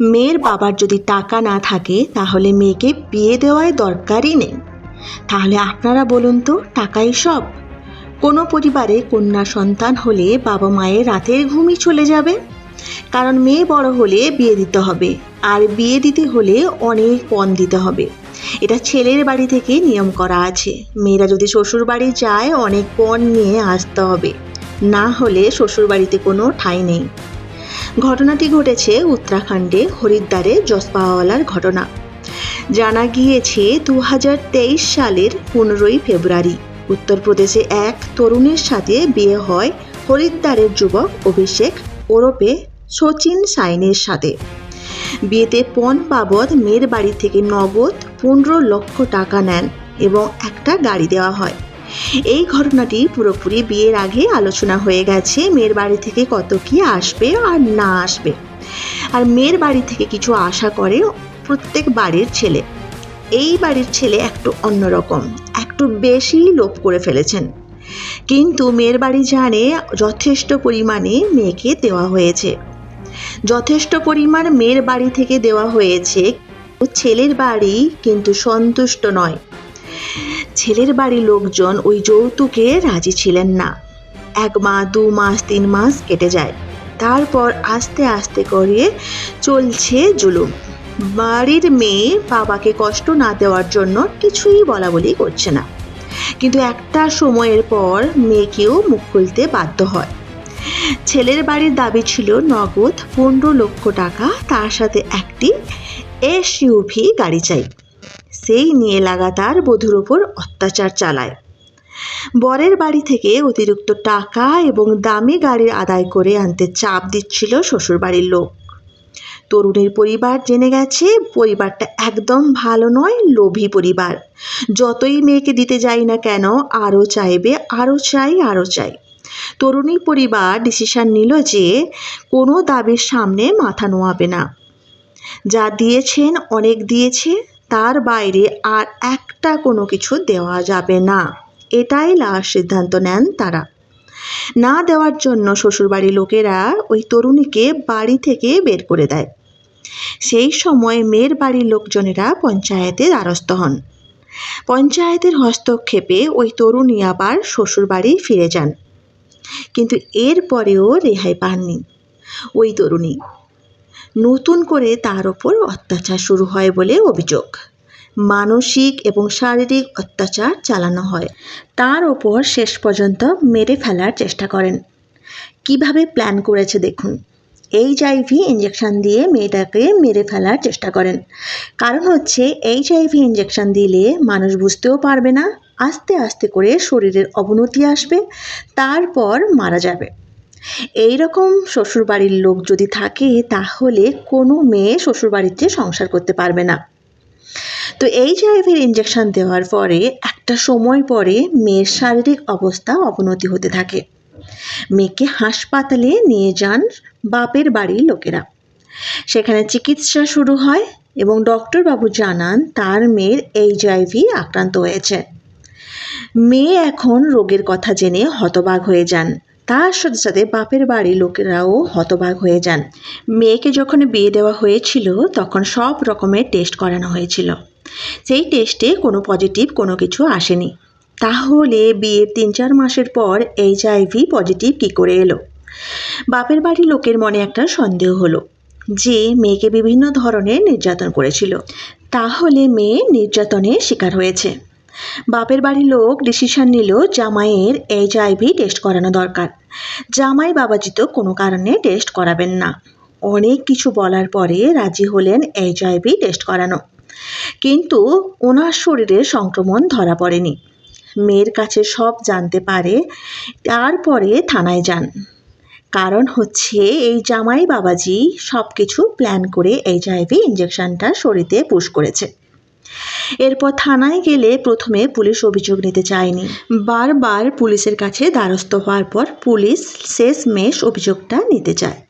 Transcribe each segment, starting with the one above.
মেয়ের বাবার যদি টাকা না থাকে, তাহলে মেয়েকে বিয়ে দেওয়ায় দরকারই নেই। তাহলে আপনারা বলুন তো, টাকাই সব। কোনো পরিবারে কন্যা সন্তান হলে বাবা মায়ের রাতের ঘুমই চলে যাবে। কারণ মেয়ে বড় হলে বিয়ে দিতে হবে, আর বিয়ে দিতে হলে অনেক পণ দিতে হবে। এটা ছেলের বাড়ি থেকে নিয়ম করা আছে। মেয়েরা যদি শ্বশুর বাড়ি যায়, অনেক পণ নিয়ে আসতে হবে। না হলে শ্বশুর বাড়িতে কোনো ঠাঁই নেই। ঘটনাটি ঘটেছে উত্তরাখণ্ডে হরিদ্বারে জসপাওয়ালার ঘটনা। জানা গিয়েছে দু হাজার তেইশ সালের পনেরোই ফেব্রুয়ারি। উত্তরপ্রদেশে এক তরুণের সাথে বিয়ে হয় হরিদ্বারের যুবক অভিষেক ওরপে সচিন সাইনের সাথে। বিয়েতে পণ বাবদ মেয়ের বাড়ি থেকে নগদ পনেরো লক্ষ টাকা নেন এবং একটা গাড়ি দেওয়া হয়। এই ঘটনাটি পুরোপুরি বিয়ের আগে আলোচনা হয়ে গেছে, মেয়ের বাড়ি থেকে কত কি আসবে আর না আসবে। আর মেয়ের বাড়ি থেকে কিছু আশা করে প্রত্যেক বাড়ির ছেলে। এই বাড়ির ছেলে একটু অন্যরকম, একটু বেশি লোভ করে ফেলেছেন। কিন্তু মেয়ের বাড়ি জানে যথেষ্ট পরিমাণে মেয়েকে দেওয়া হয়েছে। যথেষ্ট পরিমাণ মেয়ের বাড়ি থেকে দেওয়া হয়েছে। ও ছেলের বাড়ি কিন্তু সন্তুষ্ট নয়। ছেলের বাড়ির লোকজন ওই যৌতুকে রাজি ছিলেন না। এক মাস দু মাস, তিন মাস কেটে যায়। তারপর আস্তে আস্তে করে চলছে জুলুম। বাড়ির মেয়ে বাবাকে কষ্ট না দেওয়ার জন্য কিছুই বলা বলি করছে না। কিন্তু একটা সময়ের পর মেয়েকেও মুখ খুলতে বাধ্য হয়। ছেলের বাড়ির দাবি ছিল নগদ পনেরো লক্ষ টাকা, তার সাথে একটি এসইউভি গাড়ি চাই। সেই নিয়ে লাগাতার বধূর ওপর অত্যাচার চালায়। বরের বাড়ি থেকে অতিরিক্ত টাকা এবং দামি গাড়ি আদায় করে আনতে চাপ দিচ্ছিল শ্বশুরবাড়ির লোক। তরুণীর পরিবার জেনে গেছে, পরিবারটা একদম ভালো নয়, লোভী পরিবার। যতই মেয়েকে দিতে যাই না কেন, আরও চাইবে, আরও চাই আরও চাই। তরুণী পরিবার ডিসিশন নিল যে কোনো দাবির সামনে মাথা নোয়াবে না। যা দিয়েছেন অনেক দিয়েছে তার বাইরে আর একটা কোনো কিছু দেওয়া যাবে না। এটাই লাস্ট সিদ্ধান্ত নেন তারা। না দেওয়ার জন্য শ্বশুরবাড়ির লোকেরা ওই তরুণীকে বাড়ি থেকে বের করে দেয়। সেই সময় মেয়ের বাড়ির লোকজনেরা পঞ্চায়েতে দ্বারস্থ হন। পঞ্চায়েতের হস্তক্ষেপে ওই তরুণী আবার শ্বশুরবাড়ি ফিরে যান। কিন্তু এরপরেও রেহাই পাননি ওই তরুণী। নতুন করে তার ওপর অত্যাচার শুরু হয় বলে অভিযোগ। মানসিক এবং শারীরিক অত্যাচার চালানো হয়। তার ওপর শেষ পর্যন্ত মেরে ফেলার চেষ্টা করেন। কীভাবে প্ল্যান করেছে দেখুন। এইচআইভি ইঞ্জেকশন দিয়ে মেয়েটাকে মেরে ফেলার চেষ্টা করেন। কারণ হচ্ছে এইচআইভি ইঞ্জেকশন দিলে মানুষ বুঝতেও পারবে না, আস্তে আস্তে করে শরীরের অবনতি আসবে, তারপর মারা যাবে। এই রকম শ্বশুরবাড়ির লোক যদি থাকে, তাহলে কোনো মেয়ে শ্বশুরবাড়িতে সংসার করতে পারবে না। তো এইচ আইভির ইঞ্জেকশন দেওয়ার পরে, একটা সময় পরে মেয়ের শারীরিক অবস্থা অবনতি হতে থাকে। মেয়েকে হাসপাতালে নিয়ে যান বাপের বাড়ির লোকেরা। সেখানে চিকিৎসা শুরু হয় এবং ডক্টরবাবু জানান তার মেয়ের এইচআইভি আক্রান্ত হয়েছে। মেয়ে এখন রোগের কথা জেনে হতবাক হয়ে যান। তার সাথে সাথে বাপের বাড়ির লোকেরাও হতবাক হয়ে যান। মেয়েকে যখন বিয়ে দেওয়া হয়েছিল, তখন সব রকমের টেস্ট করানো হয়েছিল। সেই টেস্টে কোনো পজিটিভ কোনো কিছু আসেনি। তাহলে বিয়ের তিন চার মাসের পর এইচ এইচআইভি পজিটিভ কী করে এলো? বাপের বাড়ির লোকের মনে একটা সন্দেহ হলো যে, মেয়েকে বিভিন্ন ধরনের নির্যাতন করেছিল। তাহলে মেয়ে নির্যাতনের শিকার হয়েছে। বাপের বাড়ির লোক ডিসিশন নিল জামাইয়ের এইচ এইচআইভি টেস্ট করানো দরকার। জামাই বাবাজি তো কোনো কারণে টেস্ট করাবেন না। অনেক কিছু বলার পরে রাজি হলেন এইচআইভি টেস্ট করানো। কিন্তু ওনার শরীরে সংক্রমণ ধরা পড়েনি। মেয়ের কাছে সব জানতে পারে, তারপরে থানায় যান। কারণ হচ্ছে এই জামাই বাবাজি সব কিছু প্ল্যান করে এইচ এইচআইভি ইঞ্জেকশনটা শরীরে পুশ করেছে। এরপর থানায় গেলে প্রথমে পুলিশ অভিযোগ নিতে চায়নি। বারবার পুলিশের কাছে দ্বারস্থ হওয়ার পর পুলিশ শেষ মেশ অভিযোগটা নিতে চায়।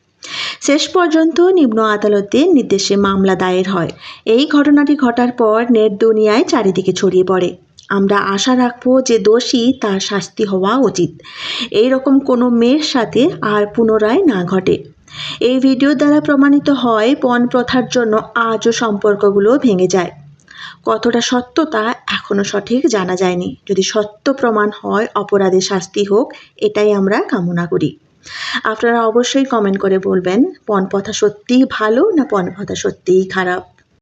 শেষ পর্যন্ত নিম্ন আদালতের নির্দেশে মামলা দায়ের হয়। এই ঘটনাটি ঘটার পর নেট দুনিয়ায় চারিদিকে ছড়িয়ে পড়ে। আমরা আশা রাখব যে দোষী তার শাস্তি হওয়া উচিত। এই রকম কোনো মেয়ের সাথে আর পুনরায় না ঘটে। এই ভিডিও দ্বারা প্রমাণিত হয়, পণ প্রথার জন্য আজও সম্পর্কগুলো ভেঙে যায়। কতটা সত্য তা এখনও সঠিক জানা যায়নি। যদি সত্য প্রমাণ হয়, অপরাধের শাস্তি হোক, এটাই আমরা কামনা করি। আপনারা অবশ্যই কমেন্ট করে বলবেন পণ প্রথা সত্যিই ভালো না পণ প্রথা সত্যিই খারাপ?